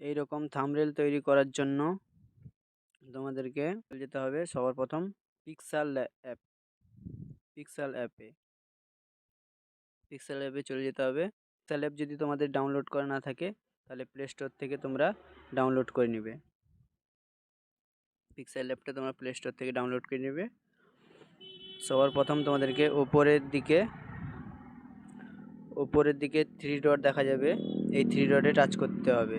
এই রকম থামরেল তৈরি করার জন্য তোমাদেরকে যেতে হবে সবার প্রথম পিক্সাল অ্যাপ পিক্সাল অ্যাপে পিক্সেল অ্যাপে চলে যেতে হবে। পিক্সাল অ্যাপ যদি তোমাদের ডাউনলোড করা না থাকে, তাহলে প্লে স্টোর থেকে তোমরা ডাউনলোড করে নেবে। পিক্সেল অ্যাপটা তোমরা প্লে স্টোর থেকে ডাউনলোড করে নেবে। সবার প্রথম তোমাদেরকে ওপরের দিকে ওপরের দিকে থ্রি ডট দেখা যাবে। এই থ্রি ডটে টাচ করতে হবে।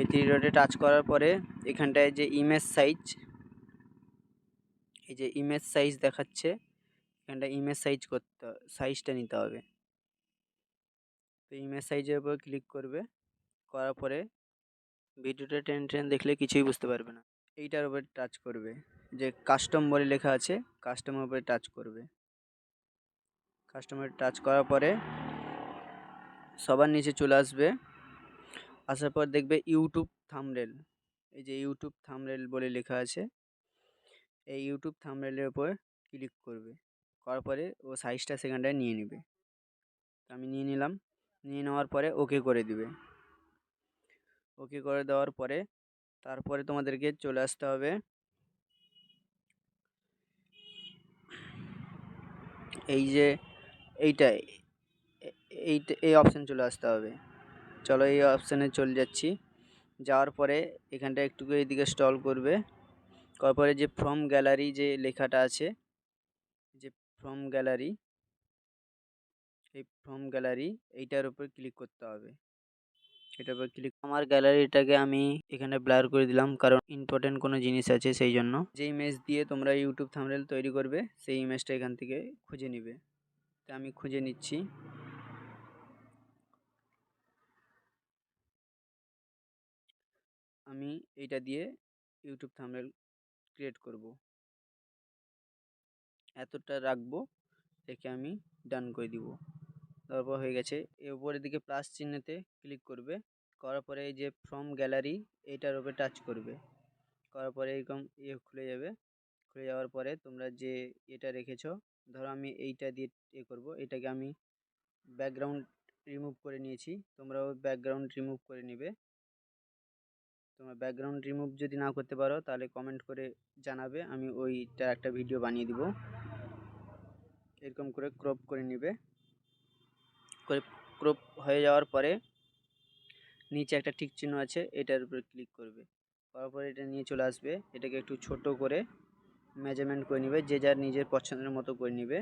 এই থ্রি ডটে টাচ করার পরে এখানটায় যে ইমেজ সাইজ এই যে ইমেজ সাইজ দেখাচ্ছে, এখানটা ইমেজ সাইজ করতে সাইজটা নিতে হবে। তো ইমেজ সাইজের উপর ক্লিক করবে, করার পরে ভিডিওটা টেন টেন দেখলে কিছুই বুঝতে পারবে না। এইটার উপরে টাচ করবে, যে কাস্টম বলে লেখা আছে কাস্টমের উপরে টাচ করবে। কাস্টমার টাচ করার পরে সবার নিচে চলে আসবে। আসার পর দেখবে ইউটিউব থামরেল এই যে ইউটিউব থামরেল বলে লেখা আছে, এই ইউটিউব থামরেলের উপর ক্লিক করবে। করার পরে ও সাইজটা সেখানটায় নিয়ে নেবে। তো আমি নিয়ে নিলাম, নিয়ে নেওয়ার পরে ওকে করে দিবে। ওকে করে দেওয়ার পরে তারপরে তোমাদেরকে চলে আসতে হবে এই যে এইটা, এই এই অপশান চলে আসতে হবে। চলো এই অপশানে চলে যাচ্ছি। যাওয়ার পরে এখানটা একটু এইদিকে স্টল করবে। করার পরে যে ফ্রম গ্যালারি যে লেখাটা আছে, যে ফ্রম গ্যালারি এই ফ্রম গ্যালারি এইটার উপর ক্লিক করতে হবে। এটার উপর ক্লিক আমার গ্যালারিটাকে আমি এখানে ব্লার করে দিলাম, কারণ ইম্পর্টেন্ট কোনো জিনিস আছে সেই জন্য। যে ইমেজ দিয়ে তোমরা ইউটিউব থামরেল তৈরি করবে, সেই ইমেজটা এখান থেকে খুঁজে নিবে। তা আমি খুঁজে নিচ্ছি। আমি এইটা দিয়ে ইউটিউব থামনেল ক্রিয়েট করব। এতটা রাখব রেখে আমি ডান করে দিব। তারপর হয়ে গেছে এর উপরের দিকে প্লাস চিহ্নতে ক্লিক করবে। করার পরে এই যে ফ্রম গ্যালারি এইটার উপরে টাচ করবে। করার পরে এরকম ইয়ে খুলে যাবে। খুলে যাওয়ার পরে তোমরা যে এটা রেখেছ, ধরো আমি এইটা দিয়ে ইয়ে করব, এটাকে আমি ব্যাকগ্রাউন্ড রিমুভ করে নিয়েছি। তোমরাও ব্যাকগ্রাউন্ড রিমুভ করে নেবে। তোমার ব্যাকগ্রাউন্ড রিমুভ যদি না করতে পারো, তাহলে কমেন্ট করে জানাবে, আমি ওইটার একটা ভিডিও বানিয়ে দিব। এরকম করে ক্রপ করে নেবে। করে ক্রপ হয়ে যাওয়ার পরে নিচে একটা ঠিক চিহ্ন আছে, এটার উপরে ক্লিক করবে। করার পরে এটা নিয়ে চলে আসবে, এটাকে একটু ছোট করে মেজারমেন্ট করে নেবে, যে যার নিজের পছন্দের মতো করে নেবে।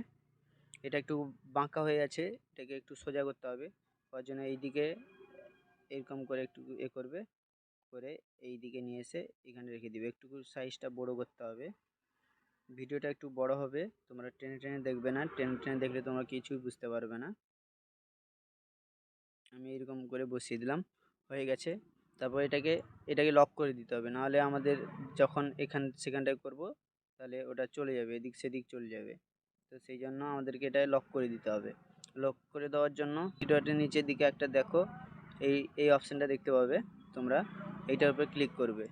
এটা একটু বাঁকা হয়ে আছে, এটাকে একটু সোজা করতে হবে তার জন্য এইদিকে এরকম করে একটু এ করবে। করে এই দিকে নিয়ে এসে এখানে রেখে দিবে। একটু সাইজটা বড় করতে হবে। ভিডিওটা একটু বড় হবে। তোমরা টেনে টেনে দেখবে না। টেনে টেনে দেখলে তোমরা কিছুই বুঝতে পারবে না। আমি এরকম করে বসিয়ে দিলাম। হয়ে গেছে। তারপর এটাকে এটাকে লক করে দিতে হবে। নাহলে আমাদের যখন এখান, সেখানটায় করব, তাহলে ওটা চলে যাবে। এদিক সেদিক চলে যাবে। তো সেই জন্য আমাদেরকে এটা লক করে দিতে হবে। লক করে দেওয়ার জন্য ভিডিওটির নিচের দিকে একটা দেখো। এই এই অপশানটা দেখতে পাবে তোমরা। এইটার উপরে ক্লিক করবে।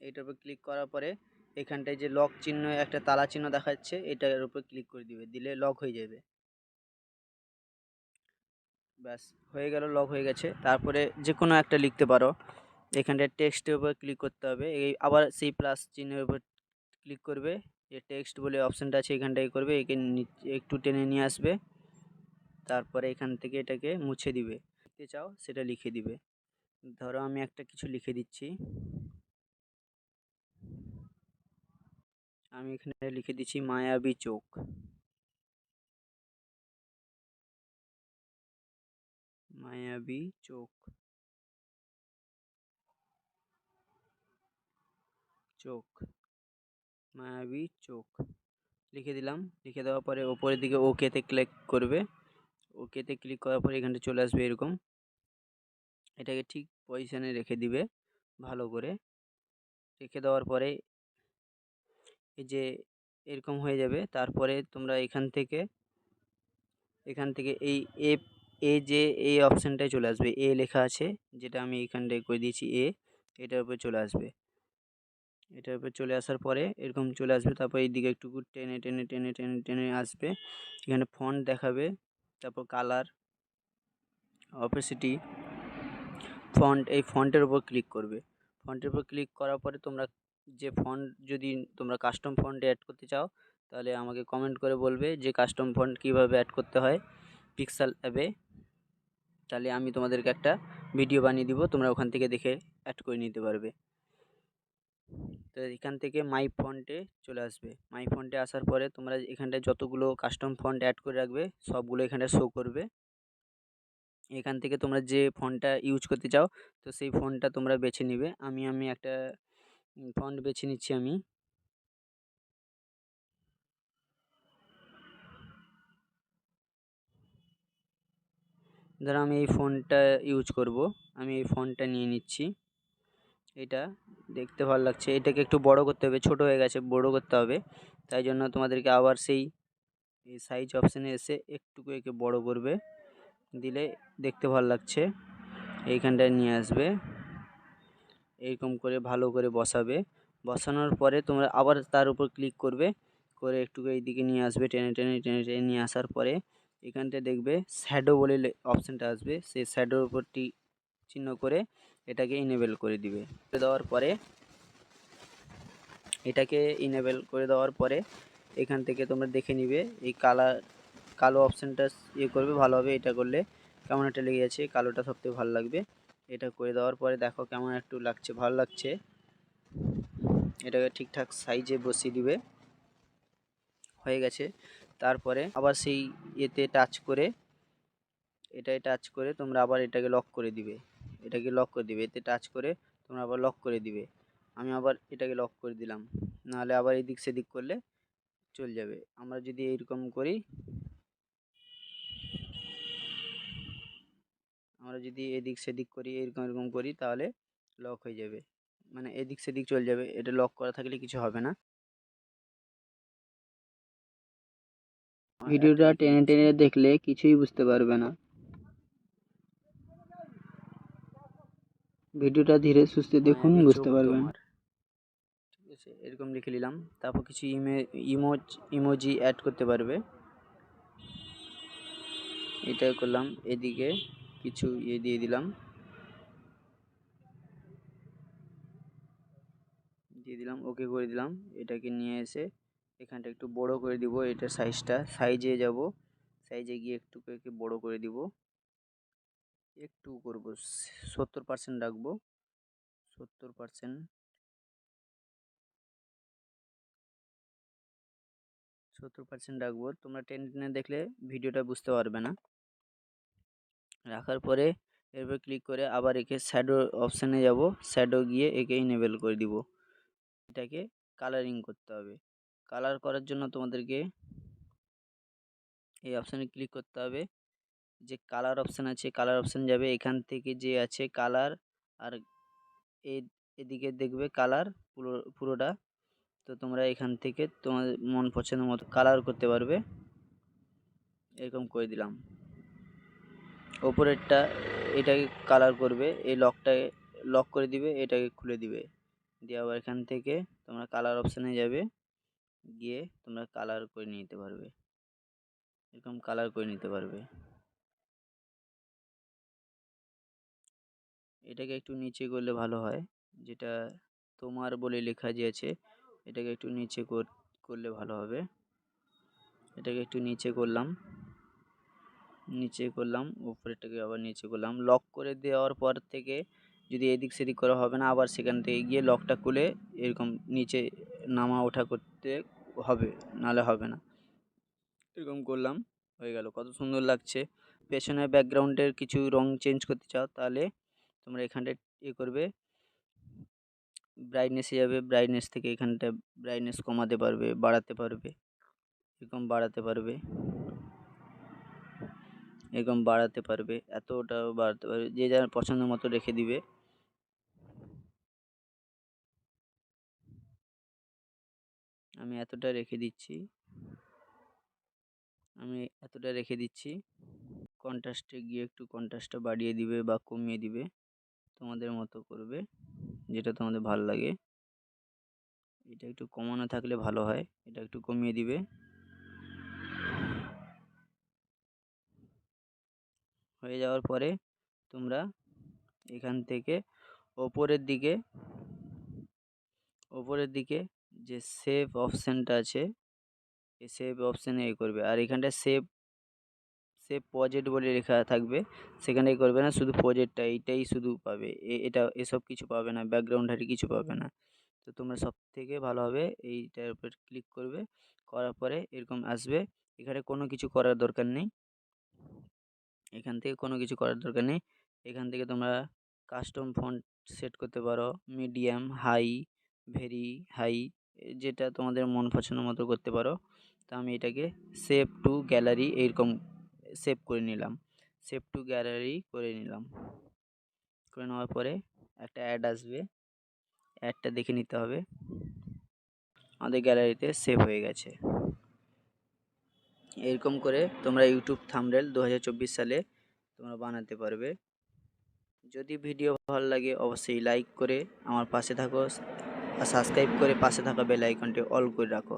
এইটার উপর ক্লিক করার পরে এখানটায় যে লক চিহ্ন, একটা তালা চিহ্ন দেখাচ্ছে, এটার উপর ক্লিক করে দিবে। দিলে লক হয়ে যাবে। ব্যাস, হয়ে গেল লক হয়ে গেছে। তারপরে যে কোনো একটা লিখতে পারো। এখানটায় টেক্সটের উপর ক্লিক করতে হবে। এই আবার সেই প্লাস চিহ্নের উপর ক্লিক করবে। যে টেক্সট বলে অপশানটা আছে, এখানটায় করবে। একে একটু টেনে নিয়ে আসবে। তারপরে এখান থেকে এটাকে মুছে দিবে। লিখতে চাও, সেটা লিখে দিবে। ধরো আমি একটা কিছু লিখে দিচ্ছি। আমি এখানে লিখে দিচ্ছি মায়াবী চোখ। মায়াবী চোখ। চোখ। মায়াবী চোখ। লিখে দিলাম। লিখে দেওয়ার পরে ওপরের দিকে ওকেতে ক্লিক করবে। ওকেতে ক্লিক করার পরে এখানটা চলে আসবে এরকম। এটাকে ঠিক পজিশানে রেখে দিবে ভালো করে। রেখে দেওয়ার পরে এই যে এরকম হয়ে যাবে। তারপরে তোমরা এখান থেকে এখান থেকে এই এ এ যে এই অপশানটায় চলে আসবে। এ লেখা আছে, যেটা আমি এখানটায় করে দিয়েছি এ এটার উপরে চলে আসবে। এটার উপরে চলে আসার পরে এরকম চলে আসবে। তারপর এই দিকে একটু টেনে টেনে টেনে টেনে টেনে আসবে। এখানে ফন্ট দেখাবে, তারপর কালার অপেসিটি ফন্ট এই ফন্টের উপর ক্লিক করবে। ফন্টের উপর ক্লিক করার পরে তোমরা যে ফন্ট যদি তোমরা কাস্টম ফন্ট অ্যাড করতে চাও, তাহলে আমাকে কমেন্ট করে বলবে যে কাস্টম ফন্ট কীভাবে অ্যাড করতে হয় পিক্সেল অ্যাপে তাহলে আমি তোমাদেরকে একটা ভিডিও বানিয়ে দিব, তোমরা ওখান থেকে দেখে অ্যাড করে নিতে পারবে। তো এখান থেকে মাই ফন্টে চলে আসবে। মাই ফন্টে আসার পরে তোমরা এখানটায় যতগুলো কাস্টম ফন্ট অ্যাড করে রাখবে, সবগুলো এখানে শো করবে। এখান থেকে তোমরা যে ফন্টটা ইউজ করতে চাও, তো সেই ফন্টটা তোমরা বেছে নিবে। আমি আমি একটা ফন্ট বেছে নিচ্ছি আমি। ধরো আমি এই ফোনটা ইউজ করব। আমি এই ফোনটা নিয়ে নিচ্ছি। এটা দেখতে ভালো লাগছে। এটাকে একটু বড় করতে হবে, ছোট হয়ে গেছে, বড় করতে হবে। তাই জন্য তোমাদেরকে আবার সেই সাইজ অপশানে এসে একটুকু একে বড় করবে। দিলে দেখতে ভালো লাগছে। এইখানটায় নিয়ে আসবে। এইরকম করে ভালো করে বসাবে। বসানোর পরে তোমরা আবার তার উপর ক্লিক করবে। করে একটুকু এইদিকে নিয়ে আসবে, টেনে টেনে টেনে টেনে নিয়ে আসার পরে এখানটায় দেখবে শ্যাডো বলে অপশানটা আসবে। সেই শ্যাডোর উপরটি চিহ্ন করে এটাকে ইনেবেল করে দিবে। করে দেওয়ার পরে এটাকে ইনেবেল করে দেওয়ার পরে এখান থেকে তোমরা দেখে নিবে এই কালার কালো অপশানটা ইয়ে করবে ভালোভাবে এটা করলে। কেমন একটা লেগে যাচ্ছে, কালোটা সবথেকে ভালো লাগবে। এটা করে দেওয়ার পরে দেখো কেমন একটু লাগছে, ভালো লাগছে। এটাকে ঠিকঠাক সাইজে বসিয়ে দিবে। হয়ে গেছে। তারপরে আবার সেই ইয়েতে টাচ করে এটাই টাচ করে তোমরা আবার এটাকে লক করে দিবে। এটাকে লক করে দিবে। এতে টাচ করে তোমরা আবার লক করে দিবে। আমি আবার এটাকে লক করে দিলাম। নাহলে আবার এদিক সেদিক করলে চলে যাবে। আমরা যদি এইরকম করি আমরা যদি এদিক সেদিক করি এরকম এরকম করি তাহলে লক হয়ে যাবে। মানে এদিক সেদিক চলে যাবে। এটা লক করা থাকলে কিছু হবে না। ভিডিওটা টেনে টেনে দেখলে কিছুই বুঝতে পারবে না। ভিডিওটা ধীরে সুস্থে দেখুন বুঝতে পারবেন। ঠিক আছে এরকম লিখে নিলাম। তারপর কিছু ইমে ইমোজ ইমোজি অ্যাড করতে পারবে। এটা করলাম এদিকে। কিছু ইয়ে দিয়ে দিলাম। দিয়ে দিলাম ওকে করে দিলাম। এটাকে নিয়ে এসে এখানটা একটু বড় করে দিব এটার সাইজটা সাইজে যাব সাইজে গিয়ে একটু একে বড় করে দিব। একটু করব, সত্তর পার্সেন্ট রাখব। সত্তর পার্সেন্ট সত্তর পার্সেন্ট রাখব। তোমরা টেনে টেনে দেখলে ভিডিওটা বুঝতে পারবে না। রাখার পরে এরপর ক্লিক করে আবার একে শ্যাডো অপশানে যাব। শ্যাডো গিয়ে একে ইনেবেল করে দিব। এটাকে কালারিং করতে হবে। কালার করার জন্য তোমাদেরকে এই অপশানে ক্লিক করতে হবে। যে কালার অপশান আছে কালার অপশান যাবে। এখান থেকে যে আছে কালার আর এদিকে দেখবে কালার পুরো, পুরোটা। তো তোমরা এখান থেকে তোমাদের মন পছন্দ মতো কালার করতে পারবে। এরকম করে দিলাম। ওপরেরটা এটাকে কালার করবে, এই লকটাকে লক করে দিবে, এটাকে খুলে দিবে। দিয়ে আবার এখান থেকে তোমরা কালার অপশানে যাবে, গিয়ে তোমরা কালার করে নিতে পারবে। এরকম কালার করে নিতে পারবে। এটাকে একটু নিচে করলে ভালো হয়, যেটা তোমার বলে লেখা যে আছে, এটাকে একটু নিচে করলে ভালো হবে। এটাকে একটু নিচে করলাম। নিচে করলাম, উপরেরটাকে আবার নিচে করলাম। লক করে দেওয়ার পর থেকে যদি এদিক সেদিক করা হবে না, আবার সেখান থেকে গিয়ে লকটা খুলে এরকম নিচে নামা ওঠা করতে হবে, নাহলে হবে না। এরকম করলাম, হয়ে গেল। কত সুন্দর লাগছে। পেছনে ব্যাকগ্রাউন্ডের কিছু রং চেঞ্জ করতে চাও, তাহলে তোমরা এখানটায় ইয়ে করবে। ব্রাইটনেসে যাবে ব্রাইটনেস থেকে এখানটা ব্রাইটনেস কমাতে পারবে, বাড়াতে পারবে, এরকম বাড়াতে পারবে। এরকম বাড়াতে পারবে, এতটাও বাড়াতে পারবে, যে যার পছন্দ মতো রেখে দিবে। আমি এতটা রেখে দিচ্ছি। আমি এতটা রেখে দিচ্ছি। কন্ট্রাস্টে গিয়ে একটু কন্ট্রাস্টটা বাড়িয়ে দিবে বা কমিয়ে দিবে, তোমাদের মতো করবে, যেটা তোমাদের ভালো লাগে। এটা একটু কমানো থাকলে ভালো হয়, এটা একটু কমিয়ে দিবে। হয়ে যাওয়ার পরে তোমরা এখান থেকে ওপরের দিকে ওপরের দিকে যে সেভ অপশানটা আছে, এই সেভ অপশানে এ করবে। আর এখানটায় সেভ সেভ প্রজেক্ট বলে লেখা থাকবে, সেখানে করবে না, শুধু প্রজেক্টটা এইটাই শুধু পাবে। এটা, এসব কিছু পাবে না ব্যাকগ্রাউন্ড হারি কিছু পাবে না। তো তোমরা সব থেকে ভালোভাবে এইটার উপর ক্লিক করবে, করার পরে এরকম আসবে। এখানে কোনো কিছু করার দরকার নেই। এখান থেকে কোনো কিছু করার দরকার নেই। এখান থেকে তোমরা কাস্টম ফন্ট সেট করতে পারো। মিডিয়াম হাই ভেরি হাই যেটা তোমাদের মন পছন্দ মতো করতে পারো। তো আমি এটাকে সেভ টু গ্যালারি এইরকম সেভ করে নিলাম। সেভ টু গ্যালারি করে নিলাম। করে নেওয়ার পরে একটা অ্যাড আসবে। অ্যাডটা দেখে নিতে হবে। আমাদের গ্যালারিতে সেভ হয়ে গেছে। এরকম করে তোমরা ইউটিউব থামরেল দু সালে তোমরা বানাতে পারবে। যদি ভিডিও ভালো লাগে, অবশ্যই লাইক করে আমার পাশে থাকো, আর সাবস্ক্রাইব করে পাশে থাকা বেল আইকনটি অল করে রাখো।